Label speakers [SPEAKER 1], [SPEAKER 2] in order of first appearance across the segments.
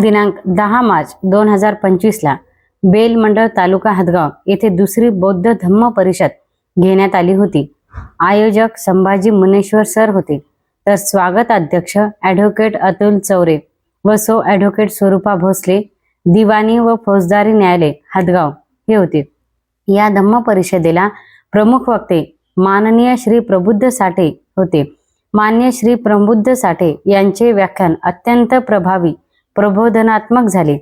[SPEAKER 1] दिनांक दहा मार्च दोन हजार पंचवीसला बेलमंडळ तालुका हदगाव येथे दुसरी बौद्ध धम्म परिषद घेण्यात आली होती. आयोजक संभाजी मुनेश्वर सर होते. तर स्वागत अध्यक्ष ॲडव्होकेट अतुल चौरे व सो ॲडव्होकेट स्वरूपा भोसले दिवाणी व फौजदारी न्यायालय हदगाव हे होते. या धम्म परिषदेला प्रमुख वक्ते माननीय श्री प्रबुद्ध साठे होते. मान्य श्री प्रबुद्ध साठे यांचे व्याख्यान अत्यंत प्रभावी प्रबोधनात्मक झाले.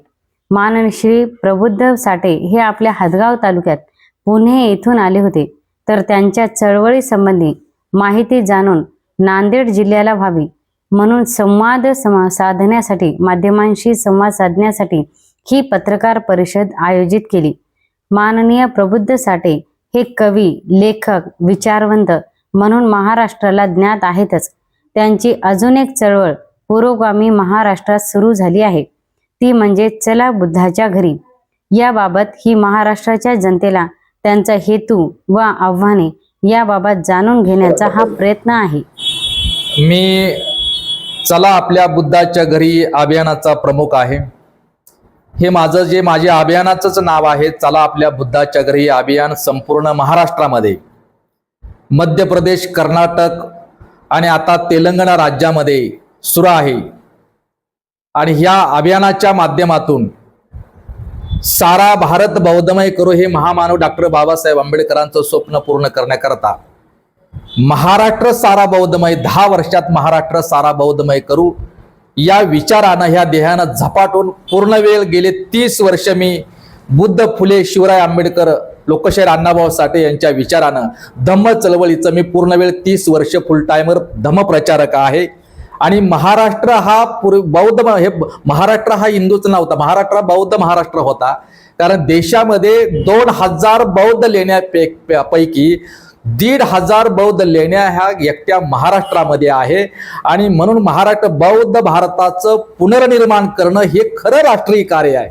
[SPEAKER 1] माननीय श्री प्रबुद्ध साठे हे आपल्या हदगाव तालुक्यात पुणे येथून आले होते. तर त्यांच्या चळवळीसंबंधी माहिती जाणून नांदेड जिल्ह्याला व्हावी म्हणून संवाद साधण्यासाठी माध्यमांशी संवाद साधण्यासाठी ही पत्रकार परिषद आयोजित केली. माननीय प्रबुद्ध साठे हे कवी लेखक विचारवंत म्हणून महाराष्ट्राला ज्ञात आहेतच. त्यांची अजून एक चळवळ पुरोगामी महाराष्ट्रात सुरू झाली आहे. ती म्हणजे चला बुद्धाच्या घरी. याबाबत ही महाराष्ट्राच्या जनतेला त्यांचा हेतू व आव्हाने याबाबत जाणून घेण्याचा हा प्रयत्न आहे.
[SPEAKER 2] मी चला आपल्या बुद्धाच्या घरी अभियानाचा प्रमुख आहे. हे माझं जे माझे अभियानाचंच नाव आहे चला आपल्या बुद्धाच्या घरी अभियान संपूर्ण महाराष्ट्रामध्ये. मध्य प्रदेश कर्नाटक आणि आता तेलंगणा राज्यामध्ये सुरू आहे. आणि ह्या अभियानाच्या माध्यमातून सारा भारत बौद्धमय करू हे महामानव डॉक्टर बाबासाहेब आंबेडकरांचं स्वप्न पूर्ण करण्याकरता महाराष्ट्र सारा बौद्धमय दहा वर्षात महाराष्ट्र सारा बौद्धमय करू या विचारानं ह्या देहानं झपाटून पूर्ण वेळ गेले तीस वर्ष मी बुद्ध फुले शिवराय आंबेडकर लोकशाहीर अण्णाभाऊ साठे यांच्या विचारानं धम्म चळवळीचं मी पूर्ण वेळ तीस वर्ष फुल टायमर धम्म प्रचारक आहे. आणि महाराष्ट्र हा पूर्व बौद्ध हे महाराष्ट्र हा हिंदूच नव्हता. महाराष्ट्र बौद्ध महाराष्ट्र होता. कारण देशामध्ये दोन हजार बौद्ध लेण्या पैकी दीड हजार बौद्ध लेण्या ह्या एकट्या महाराष्ट्रामध्ये आहे. आणि म्हणून महाराष्ट्र बौद्ध भारताचं पुनर्निर्माण करणं हे खरं राष्ट्रीय कार्य आहे.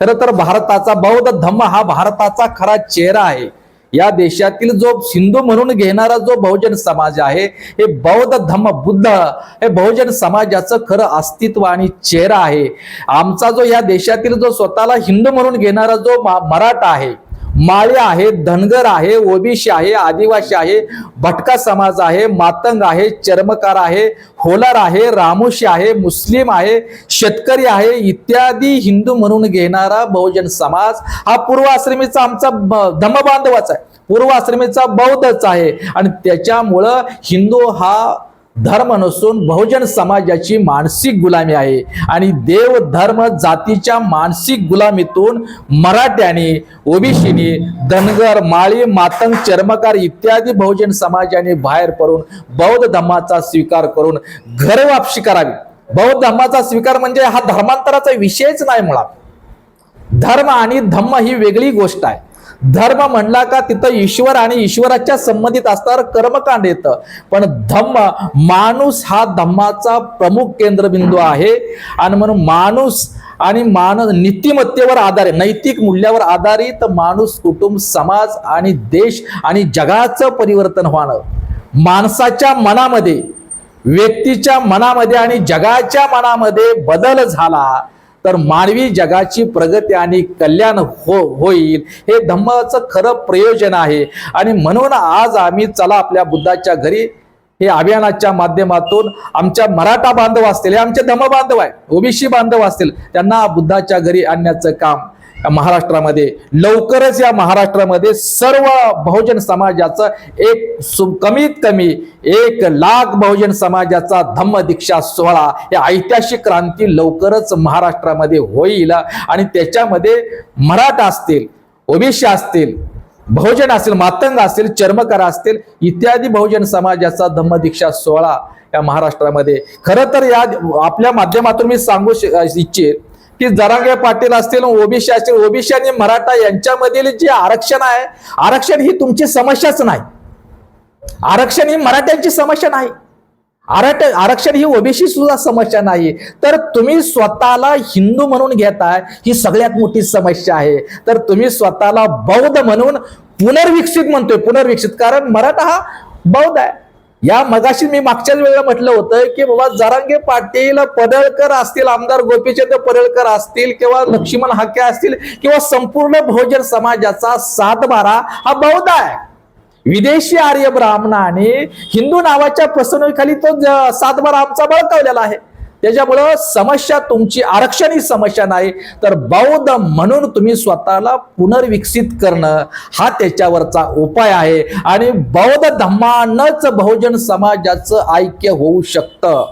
[SPEAKER 2] खरं तर भारताचा बौद्ध धम्म हा भारताचा खरा चेहरा आहे. या देशातील जो सिंधू म्हणून घेणारा जो बहुजन समाज आहे हे बौद्ध धम्म बुद्ध हे बहुजन समाजाचं खरं अस्तित्व आणि चेहरा आहे. आमचा जो या देशातील जो स्वतःला हिंदू म्हणून घेणारा जो मराठा आहे माळी आहे धनगर आहे ओबीसी आहे आदिवासी आहे भटका समाज आहे मातंग आहे चर्मकार आहे होलार आहे रामोशी आहे मुस्लिम आहे शेतकरी आहे इत्यादी हिंदू म्हणून घेणारा बहुजन समाज हा पूर्वाश्रमीचा आमचा ब- धम्मबांधवाच आहे. पूर्वाश्रमीचा बौद्धच आहे. आणि त्याच्यामुळं हिंदू हा धर्म नसून बहुजन समाजाची मानसिक गुलामी आहे. आणि देव धर्म जातीच्या मानसिक गुलामीतून मराठ्याने ओबीसीने धनगर माळी मातंग चर्मकार इत्यादी बहुजन समाजाने बाहेर पडून बौद्ध धर्माचा स्वीकार करून घरवापशी करावी. बौद्ध धर्माचा स्वीकार म्हणजे हा धर्मांतराचा विषयच नाही मुळात. धर्म आणि धम्म ही वेगळी गोष्ट आहे. धर्म म्हणला का तिथं ईश्वर आणि ईश्वराच्या संबंधित असणार कर्मकांड येतं. पण धम्म माणूस हा धम्माचा प्रमुख केंद्रबिंदू आहे. आणि म्हणून माणूस आणि मान नीतिमत्तेवर आधारित नैतिक मूल्यावर आधारित माणूस कुटुंब समाज आणि देश आणि जगाचं परिवर्तन होणं. माणसाच्या मनामध्ये व्यक्तीच्या मनामध्ये आणि जगाच्या मनामध्ये बदल झाला तर मानवी जगाची प्रगती आणि कल्याण हो होईल. हे धम्माचं खरं प्रयोजन आहे. आणि म्हणून आज आम्ही चला आपल्या बुद्धाच्या घरी. हे अभियानाच्या माध्यमातून आमच्या मराठा बांधव असतील हे आमचे धम्म बांधव आहे ओबीसी बांधव असतील त्यांना बुद्धाच्या घरी आणण्याचं काम महाराष्ट्रामध्ये लवकरच या महाराष्ट्रामध्ये सर्व बहुजन समाजाचं एक सु- कमीत कमी एक लाख बहुजन समाजाचा धम्म दीक्षा सोहळा या ऐतिहासिक क्रांती लवकरच महाराष्ट्रामध्ये होईल. आणि त्याच्यामध्ये मराठा असतील ओबीसी असतील बहुजन असतील मातंग असतील चर्मकार असतील इत्यादी बहुजन समाजाचा धम्मदीक्षा सोहळा या महाराष्ट्रामध्ये. खरं तर या आपल्या माध्यमातून मी सांगू श- इच्छित की जरांगे पाटील असतील ओबीसी असतील ओबीसी आणि मराठा यांच्यामधील जे आरक्षण आहे आरक्षण ही तुमची समस्याच नाही. आरक्षण ही मराठ्यांची समस्या नाही. आरट आरक्षण ही ओबीसी सुद्धा समस्या नाही. तर तुम्ही स्वतःला हिंदू म्हणून घेताय ही सगळ्यात मोठी समस्या आहे. तर तुम्ही स्वतःला बौद्ध म्हणून पुनर्विकसित म्हणतोय पुनर्विकसित. कारण मराठा हा बौद्ध आहे. या मगाशी मी मागच्याच वेळेला म्हटलं होतं की बाबा जरांगे पाटील पडळकर असतील आमदार गोपीचंद पडळकर असतील किंवा लक्ष्मण हाके असतील किंवा संपूर्ण बहुजन समाजाचा सातबारा हा बौद्ध आहे. विदेशी आर्य ब्राह्मणाने हिंदू नावाच्या फसवणुकीखाली तो सातबारा आमचा बळकावलेला आहे. त्याच्यामुळं समस्या तुमची आरक्षण ही समस्या नाही. तर बौद्ध म्हणून तुम्ही स्वतःला पुनर्विकसित करणं हा त्याच्यावरचा उपाय आहे. आणि बौद्ध धम्मानच बहुजन समाजाचं ऐक्य होऊ शकतं.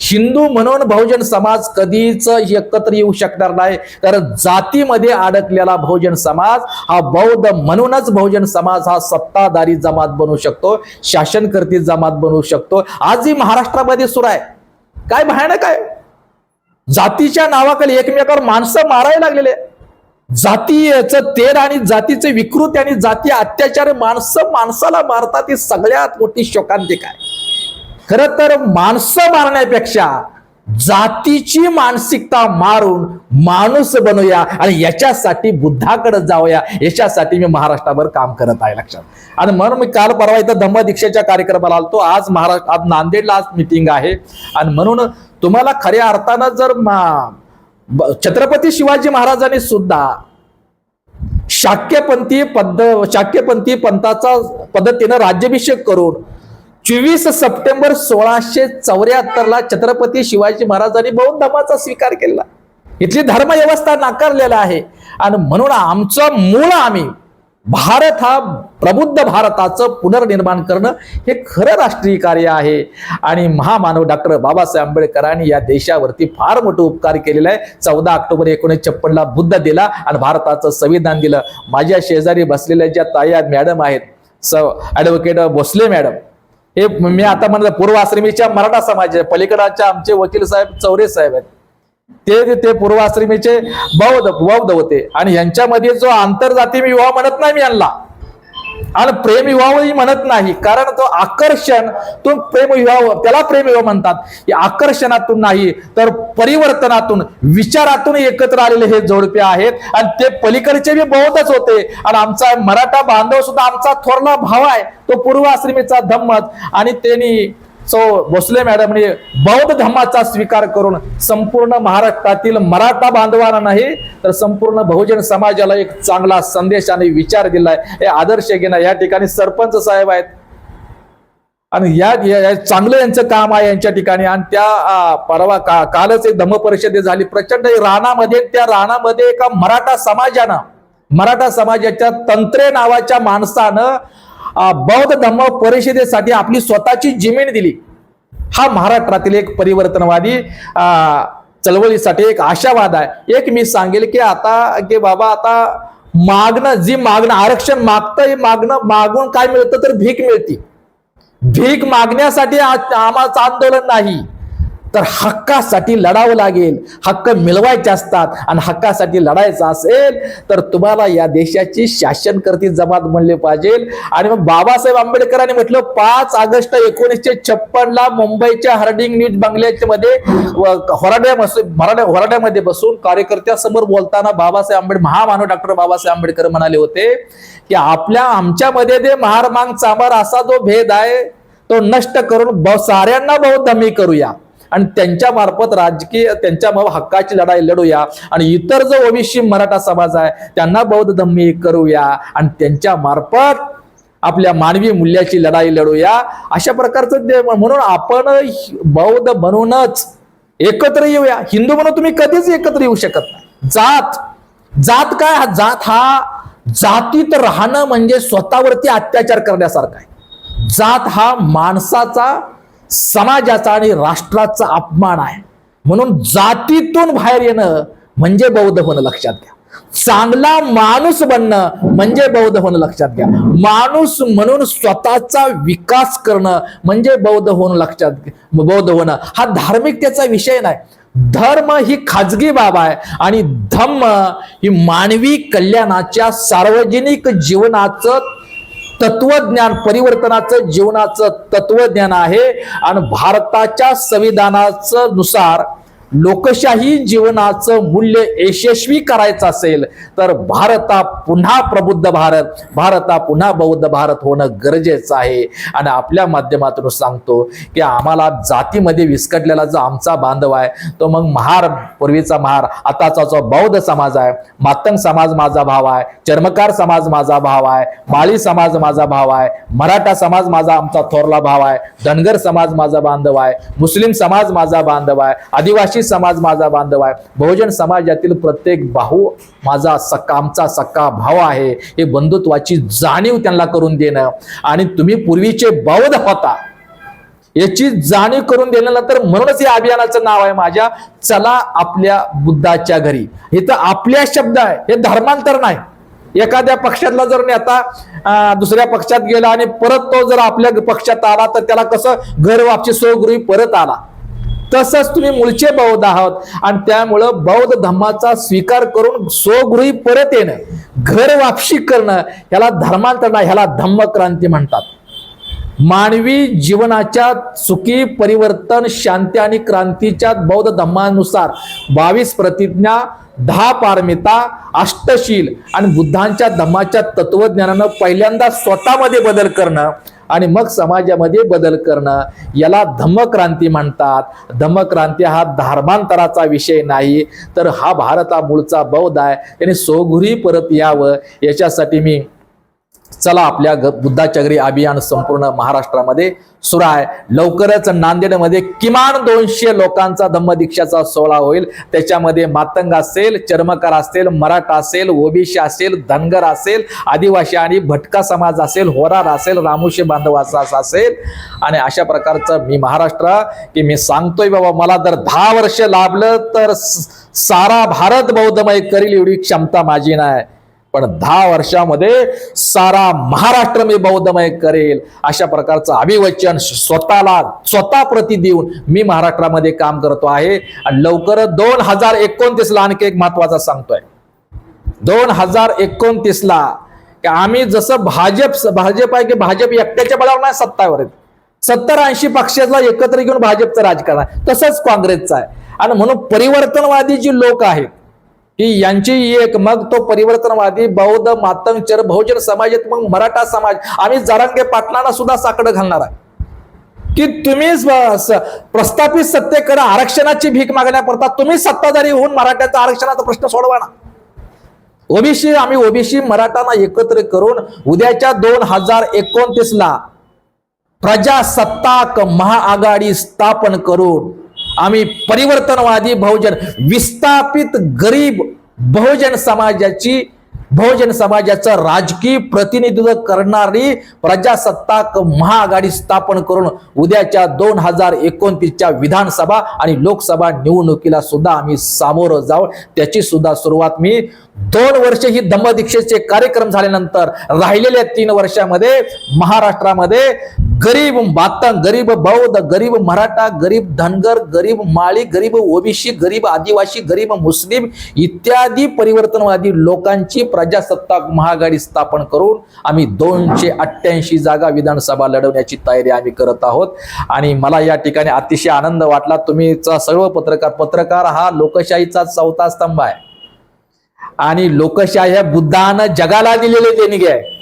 [SPEAKER 2] हिंदू म्हणून बहुजन समाज कधीच एकत्र येऊ शकणार नाही. कारण जातीमध्ये अडकलेला बहुजन समाज हा बौद्ध म्हणूनच बहुजन समाज हा सत्ताधारी जमात बनू शकतो शासनकर्ती जमात बनू शकतो. आजही महाराष्ट्रामध्ये सुरू आहे. काय भयानक आहे? जातीच्या नावाखाली एकमेकावर माणसं मारायला लागलेले. जातीचं तेर आणि जातीचे विकृत आणि जाती अत्याचार माणसं माणसाला मारतात ही सगळ्यात मोठी शोकांतिक आहे. खर तर माणसं मारण्यापेक्षा जातीची मानसिकता मारून माणूस बनूया आणि याच्यासाठी बुद्धाकडे जाऊया याच्यासाठी मी महाराष्ट्राभर काम करत आहे लक्षात. आणि म्हणून मी काल परवा इथं धम्म दीक्षेच्या कार्यक्रमाला आलतो. आज महाराष्ट्र आज नांदेडला आज मिटिंग आहे. आणि म्हणून तुम्हाला खऱ्या अर्थानं जर छत्रपती शिवाजी महाराजांनी सुद्धा शाक्यपंथी पद्ध शाक्यपंथी पंथाचा पद्धतीनं राज्याभिषेक करून चोवीस सप्टेंबर सोळाशे चौऱ्याहत्तरला छत्रपती शिवाजी महाराजांनी बौद्ध धर्माचा स्वीकार केला. इथली धर्मव्यवस्था नाकारलेला आहे. आणि म्हणून आमचं मूळ आम्ही भारत हा प्रबुद्ध भारताचं पुनर्निर्माण करणं हे खरं राष्ट्रीय कार्य आहे. आणि महामानव डॉक्टर बाबासाहेब आंबेडकरांनी या देशावरती फार मोठं उपकार केलेला आहे. चौदा ऑक्टोबर एकोणीसशे छप्पनला बुद्ध दिला आणि भारताचं संविधान दिलं. माझ्या शेजारी बसलेल्या ज्या ताया मॅडम आहेत स ॲडव्होकेट भोसले मॅडम हे मी आता म्हणत पूर्वाश्रमीच्या मराठा समाज आहे. पलीकडच्या आमचे वकील साहेब चौरे साहेब आहेत. ते ते पूर्वाश्रमीचे बौद्ध बौद्ध होते. आणि यांच्यामध्ये जो आंतरजाती विवाह म्हणत नाही मी यांना. आणि प्रेम विवाहही म्हणत नाही. कारण तो आकर्षण तो प्रेम विवाह त्याला प्रेमविवाह म्हणतात. या आकर्षणातून नाही तर परिवर्तनातून विचारातून एकत्र आलेले हे जोडपे आहेत. आणि ते पलीकडचे बी बहुतच होते. आणि आमचा मराठा बांधव सुद्धा आमचा थोरला भाव आहे. तो पूर्व आश्रमीचा धम्मत. आणि त्यांनी सो भोसले मॅडमने बौद्ध धर्माचा स्वीकार करून संपूर्ण महाराष्ट्रातील मराठा बांधवांना नाही तर संपूर्ण बहुजन समाजाला एक चांगला संदेश आणि विचार दिलाय. हे आदर्श घेणं या ठिकाणी सरपंच साहेब आहेत. आणि या या- चांगलं यांचं काम आहे यांच्या ठिकाणी. आणि त्या परवा का कालच एक धम्म परिषदे झाली. प्रचंड राणामध्ये त्या राणामध्ये एका मराठा समाजानं मराठा समाजाच्या तंत्रे नावाच्या माणसानं बौद्ध धम्म परिषदेसाठी आपली स्वतःची जमीन दिली. हा महाराष्ट्रातील एक परिवर्तनवादी चळवळीसाठी एक आशावाद आहे. एक मी सांगेल की आता की बाबा आता मागणं जी मागणं आरक्षण मागतं हे मागणं मागून काय मिळतं तर भीक मिळते. भीक मागण्यासाठी आ- आम्हाचं आंदोलन नाही. तर हक्कासाठी लढावं लागेल. हक्क मिळवायचे असतात आणि हक्कासाठी लढायचं असेल तर तुम्हाला या देशाची शासनकर्ती जमात म्हणले पाहिजे. आणि मग बाबासाहेब आंबेडकरांनी म्हटलं पाच ऑगस्ट एकोणीसशे छप्पन ला मुंबईच्या हर्डिंग न्यूज बंगल्याच्या मध्ये होराड्या होराड्यामध्ये बसून कार्यकर्त्यासमोर बोलताना बाबासाहेब आंबेडकर महामानव डॉक्टर बाबासाहेब आंबेडकर म्हणाले होते की आपल्या आमच्यामध्ये जे महार मांग चांबार असा जो भेद आहे तो नष्ट करून साऱ्यांना साऱ्यांना बहुधमी करूया. आणि त्यांच्या मार्फत राजकीय त्यांच्या हक्काची लढाई लढूया. आणि इतर जो ओबीसी मराठा समाज आहे त्यांना बौद्ध धम्मी करूया. आणि त्यांच्या मार्फत आपल्या मानवी मूल्याची लढाई लढूया. अशा प्रकारचं ते म्हणून आपण बौद्ध म्हणूनच एकत्र येऊया. हिंदू म्हणून तुम्ही कधीच एकत्र येऊ शकत नाही. जात जात काय? हा जात हा जातीत राहणं म्हणजे स्वतःवरती अत्याचार करण्यासारखा आहे. जात हा माणसाचा समाजाचा आणि राष्ट्राचा अपमान आहे. म्हणून जातीतून बाहेर येणं म्हणजे बौद्ध होणं लक्षात घ्या. चांगला माणूस बनणं म्हणजे बौद्ध होणं लक्षात घ्या. माणूस म्हणून स्वतःचा विकास करणं म्हणजे बौद्ध होणं लक्षात घ्या. बौद्ध होणं. हा धार्मिकतेचा विषय नाही. धर्म ही खाजगी बाब आहे आणि धम्म ही मानवी कल्याणाच्या सार्वजनिक जीवनाचं तत्वज्ञान परिवर्तनाचं जीवनाचं तत्वज्ञान आहे. आणि भारताच्या संविधानाचं नुसार लोकशाही जीवनाचं मूल्य यशस्वी करायचं असेल तर भारता पुन्हा प्रबुद्ध भारत भारता पुन्हा बौद्ध भारत होणं गरजेचं आहे. आणि आपल्या माध्यमातून सांगतो की आम्हाला जातीमध्ये विस्कटलेला जो आमचा बांधव आहे तो मग महार पूर्वीचा महार आताचा जो बौद्ध समाज आहे मातंग समाज माझा भाव आहे चर्मकार समाज माझा भाव आहे माळी समाज माझा भाव आहे मराठा समाज माझा आमचा थोरला भाव आहे धनगर समाज माझा बांधव आहे मुस्लिम समाज माझा बांधव आहे आदिवासी समाज माझा बांधव आहे. बहुजन समाजातील प्रत्येक भाऊ माझा सक्का आमचा सक्का भाव आहे. हे बंधुत्वाची जाणीव त्यांना करून देणं. आणि तुम्ही पूर्वीचे बौद्ध होता. याची जाणीव करून दिल्यानंतर म्हणूनच या अभियानाचं नाव आहे माझ्या. चला आपल्या बुद्धाच्या घरी. हे तर आपल्या शब्द आहे. हे धर्मांतर नाही. एखाद्या पक्षातला जर नेता दुसऱ्या पक्षात गेला आणि परत तो जर आपल्या पक्षात आला तर त्याला कसं? घर वापसी सोगृही परत आला. तसंच तुम्ही मूळचे बौद्ध आहात. आणि त्यामुळं बौद्ध धम्माचा स्वीकार करून स्वगृही परत येणं घर वापसी करणं ह्याला धर्मांतर ह्याला धम्मक्रांती म्हणतात. मानवी जीवनाच्या सुखी परिवर्तन शांती आणि क्रांतीच्या बौद्ध धम्मानुसार बावीस प्रतिज्ञा दहा पारमिता अष्टशील आणि बुद्धांच्या धम्माच्या तत्वज्ञानानं पहिल्यांदा स्वतःमध्ये बदल करणं आणि मग समाजामध्ये बदल करणं याला धम्मक्रांती म्हणतात. धम्मक्रांती हा धर्मांतराचा विषय नाही तर हा भारता मूळचा बौद्ध आहे. त्याने सोघुरी परत यावं. याच्यासाठी मी चला आपल्या ग- बुद्धाच्या अभियान संपूर्ण महाराष्ट्रामध्ये सुरू आहे. लवकरच नांदेडमध्ये किमान दोनशे लोकांचा धम्मदीक्षाचा सोहळा होईल. त्याच्यामध्ये मातंग असेल चर्मकार असेल मराठा असेल ओबीसी असेल धनगर असेल आदिवासी आणि भटका समाज असेल होरार असेल रामोशी बांधवाचा असेल. आणि अशा प्रकारचं मी महाराष्ट्र की मी सांगतोय बाबा मला जर दहा वर्ष लाभलं तर स- सारा भारत बौद्धमय करील एवढी क्षमता माझी नाही. पण दहा वर्षामध्ये सारा महाराष्ट्र मी बौद्धमय करेल अशा प्रकारचं अभिवचन स्वतःला स्वतः प्रती देऊन मी महाराष्ट्रामध्ये काम करतो आहे. आणि लवकरच दोन हजार एकोणतीसला आणखी एक महत्त्वाचा सांगतोय. दोन हजार एकोणतीसला आम्ही जसं भाजप भाजप आहे की भाजप एकट्याच्या बळावर नाही सत्तावर आहेत सत्तर ऐंशी पक्षाला एकत्र घेऊन भाजपचं राजकारण आहे. तसंच काँग्रेसचं आहे. आणि म्हणून परिवर्तनवादी जी लोक आहेत की यांची एक मग तो परिवर्तनवादी बौद्ध मातंगचर बहुजन समाज आहेत मग मराठा समाज. आम्ही जरांगे पाटलांना सुद्धा साकडं घालणार आहे. की तुम्ही प्रस्थापित सत्तेकडे आरक्षणाची भीक मागण्याकरता तुम्ही सत्ताधारी होऊन मराठ्याचा आरक्षणाचा प्रश्न सोडवा ना. ओबीसी आम्ही ओबीसी मराठांना एकत्र करून उद्याच्या दोन हजार एकोणतीस ला प्रजासत्ताक महाआघाडी स्थापन करून आम्ही परिवर्तनवादी बहुजन विस्थापित गरीब बहुजन समाजाची बहुजन समाजाचं राजकीय प्रतिनिधित्व करणारी प्रजासत्ताक महाआघाडी स्थापन करून उद्याच्या दोन हजार एकोणतीसच्या विधानसभा आणि लोकसभा निवडणुकीला सुद्धा आम्ही सामोरं जाऊ त्याची सुद्धा सुरुवात मी दोन वर्ष ही धम्मदीक्षेचे कार्यक्रम झाल्यानंतर राहिलेल्या तीन वर्षामध्ये महाराष्ट्रामध्ये गरीब मातंग गरीब बौद्ध गरीब मराठा गरीब धनगर गरीब माळी गरीब ओबीसी गरीब आदिवासी गरीब मुस्लिम इत्यादी परिवर्तनवादी लोकांची प्र प्रजासत्ताक महाआघाडी स्थापन करून आम्ही दोनशे अठ्ठ्याऐंशी जागा विधानसभा लढवण्याची तयारी आम्ही करत आहोत. आणि मला या ठिकाणी अतिशय आनंद वाटला. तुम्ही सर्व पत्रकार पत्रकार हा लोकशाहीचा चौथा स्तंभ आहे. आणि लोकशाही ह्या बुद्धानं जगाला दिलेले देणगी आहे.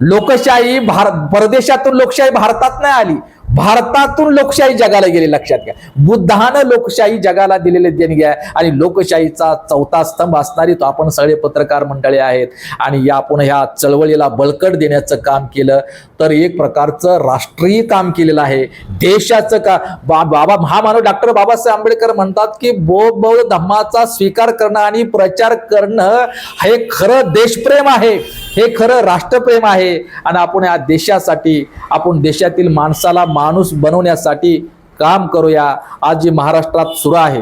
[SPEAKER 2] लोकशाही भारत परदेशातून लोकशाही भारतात नाही आली. भारतातून लोकशाही जगाला गेली लक्षात घ्या. बुद्धानं लोकशाही जगाला दिलेले देणगी आहे आणि लोकशाहीचा चौथा स्तंभ असणारी तो आपण सगळे पत्रकार मंडळी आहेत. आणि या आपण ह्या चळवळीला बळकट देण्याचं काम केलं तर एक प्रकारचं राष्ट्रीय काम केलेलं आहे. देशाचं का बा- बाबा महामानव डॉक्टर बाबासाहेब आंबेडकर म्हणतात की बौद्ध बौद्ध धम्माचा स्वीकार करणं आणि प्रचार करणं हे खरं देशप्रेम आहे. हे खरं राष्ट्रप्रेम आहे. आणि आपण या देशासाठी आपण देशातील माणसाला माणूस बनवण्यासाठी काम करूया. आज जी महाराष्ट्रात सुरू आहे.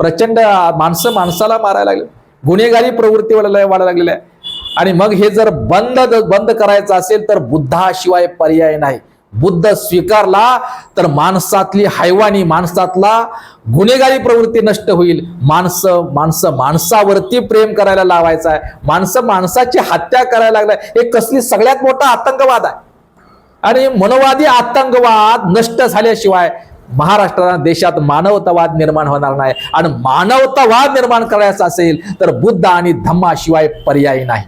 [SPEAKER 2] प्रचंड माणसं माणसाला मारायला लागले. गुन्हेगारी प्रवृत्ती वाढायला वाढायला लागलेल्या. आहे आणि मग हे जर बंद बंद करायचं असेल तर बुद्धाशिवाय पर्याय नाही. बुद्ध स्वीकारला तर माणसातली हैवानी माणसातला गुन्हेगारी प्रवृत्ती नष्ट होईल. माणसं माणसं माणसावरती प्रेम करायला लावायचं आहे. माणसं माणसाची हत्या करायला लागलाय हे कसली सगळ्यात मोठा आतंकवाद आहे. आणि मनोवादी आतंकवाद नष्ट झाल्याशिवाय महाराष्ट्राला देशात मानवतावाद निर्माण होणार नाही. आणि मानवतावाद निर्माण करायचा असेल तर बुद्ध आणि धम्माशिवाय पर्याय नाही.